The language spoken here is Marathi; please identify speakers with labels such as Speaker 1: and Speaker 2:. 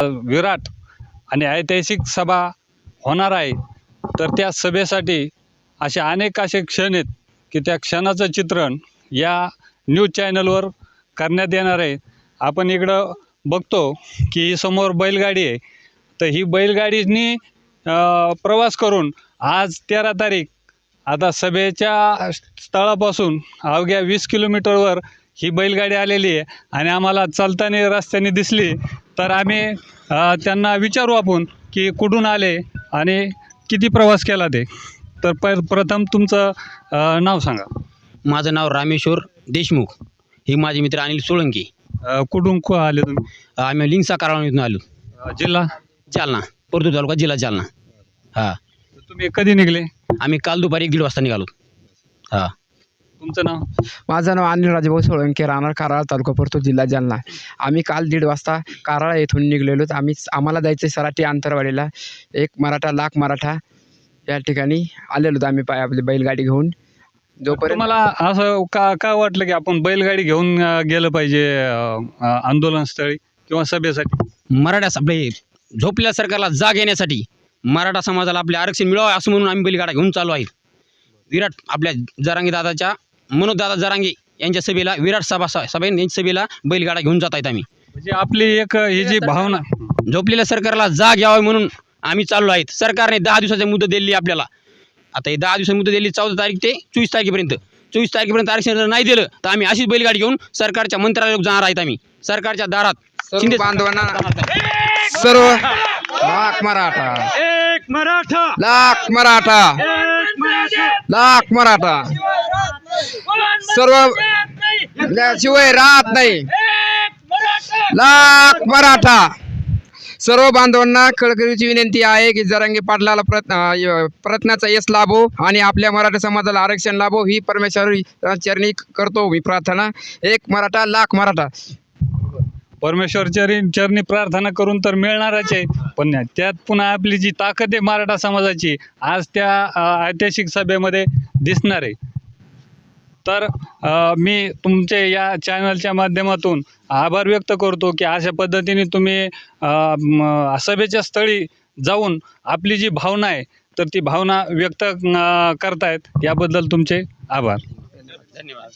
Speaker 1: विराट आणि ऐतिहासिक सभा होणार आहे. तर त्या सभेसाठी असे अनेक असे क्षण आहेत की त्या क्षणाचं चित्रण या न्यूज चॅनलवर करण्यात येणार आहे. आपण इकडं बघतो की ही समोर बैलगाडी आहे. तर ही बैलगाडीनी प्रवास करून आज तेरा तारीख आता सभेच्या स्थळापासून अवघ्या वीस किलोमीटरवर ही बैलगाडी आलेली आहे आणि आम्हाला चालताना रस्त्याने दिसली तर आम्ही त्यांना विचारू आपण की कुठून आले आणि किती प्रवास केला ते. तर प प्रथम तुमचं नाव सांगा.
Speaker 2: माझं नाव रामेश्वर देशमुख. हे माझे मित्र अनिल सोळंकी.
Speaker 1: कुठून को आले तुम्ही?
Speaker 2: आम्ही लिंगसा कारावून आलो.
Speaker 1: जिल्हा?
Speaker 2: जालना. परतूर तालुका जिल्हा जालना. हां.
Speaker 1: तुम्ही कधी निघले?
Speaker 2: आम्ही काल दुपारी एक दीड वाजता निघालो. हां.
Speaker 1: तुमचं नाव?
Speaker 3: माझं नाव अनिल राजेभाऊ सोळंके राहणार कराड तालुका परतूर जिल्हा जालना. आम्ही काल दीड वाजता कराड येथून निघलेलो. आम्ही आम्हाला जायचं आहे सराटी आंतरवाडीला. एक मराठा लाख मराठा या ठिकाणी आलेलो आम्ही पाय आपली बैलगाडी घेऊन. जोपर्यंत
Speaker 1: तुम्हाला असं का का वाटलं की आपण बैलगाडी घेऊन गेलं पाहिजे आंदोलनस्थळी किंवा सभेसाठी?
Speaker 2: मराठा आपले झोपलेल्या सरकारला जाग येण्यासाठी मराठा समाजाला आपले आरक्षण मिळावं असं म्हणून आम्ही बैलगाडा घेऊन चालू आहे. विराट आपल्या जरांगे दादाच्या मनोजदादा जरांगे यांच्या सभेला विराट सभा सभेन यांच्या सभेला बैलगाडा घेऊन जात आहेत आम्ही.
Speaker 1: म्हणजे आपली एक ही जी भावना
Speaker 2: झोपलेल्या सरकारला जाग यावं म्हणून आम्ही चाललो आहेत. सरकारने दहा दिवसाची मुदत दिली आपल्याला. आता हे दहा दिवसाची मुदत दिली चौदा तारीख ते चोवीस तारखेपर्यंत. चोवीस तारखेपर्यंत आरक्षण जर नाही दिलं तर आम्ही अशीच बैलगाडी घेऊन सरकारच्या मंत्रालयात जाणार आहेत आम्ही. सरकारच्या दारात शिंदे-
Speaker 3: बांधवांना सर्व लाख मराठा.
Speaker 1: एक मराठा!
Speaker 3: लाख मराठा.
Speaker 1: एक मराठा!
Speaker 3: लाख मराठा. सर्व शिवाय राहत नाही. लाख मराठा. सर्व बांधवांना कळकळीची विनंती आहे की जरांगी पाटलाला प्रयत्न प्रयत्नाचा यश लाभो आणि आपल्या मराठा समाजाला आरक्षण लाभो ही परमेश्वर चरणी करतो मी प्रार्थना. एक मराठा लाख मराठा.
Speaker 1: परमेश्वर चरणी चरणी प्रार्थना करून तर मिळणारच आहे पण त्यात पुन्हा आपली जी ताकद आहे मराठा समाजाची आज त्या ऐतिहासिक सभेमध्ये दिसणार आहे. तर मी तुमचे या चॅनलच्या माध्यमातून आभार व्यक्त करतो की अशा पद्धतीने तुम्ही सभेच्या स्थळी जाऊन आपली जी भावना आहे तर ती भावना व्यक्त करतायत. याबद्दल तुमचे आभार.
Speaker 2: धन्यवाद.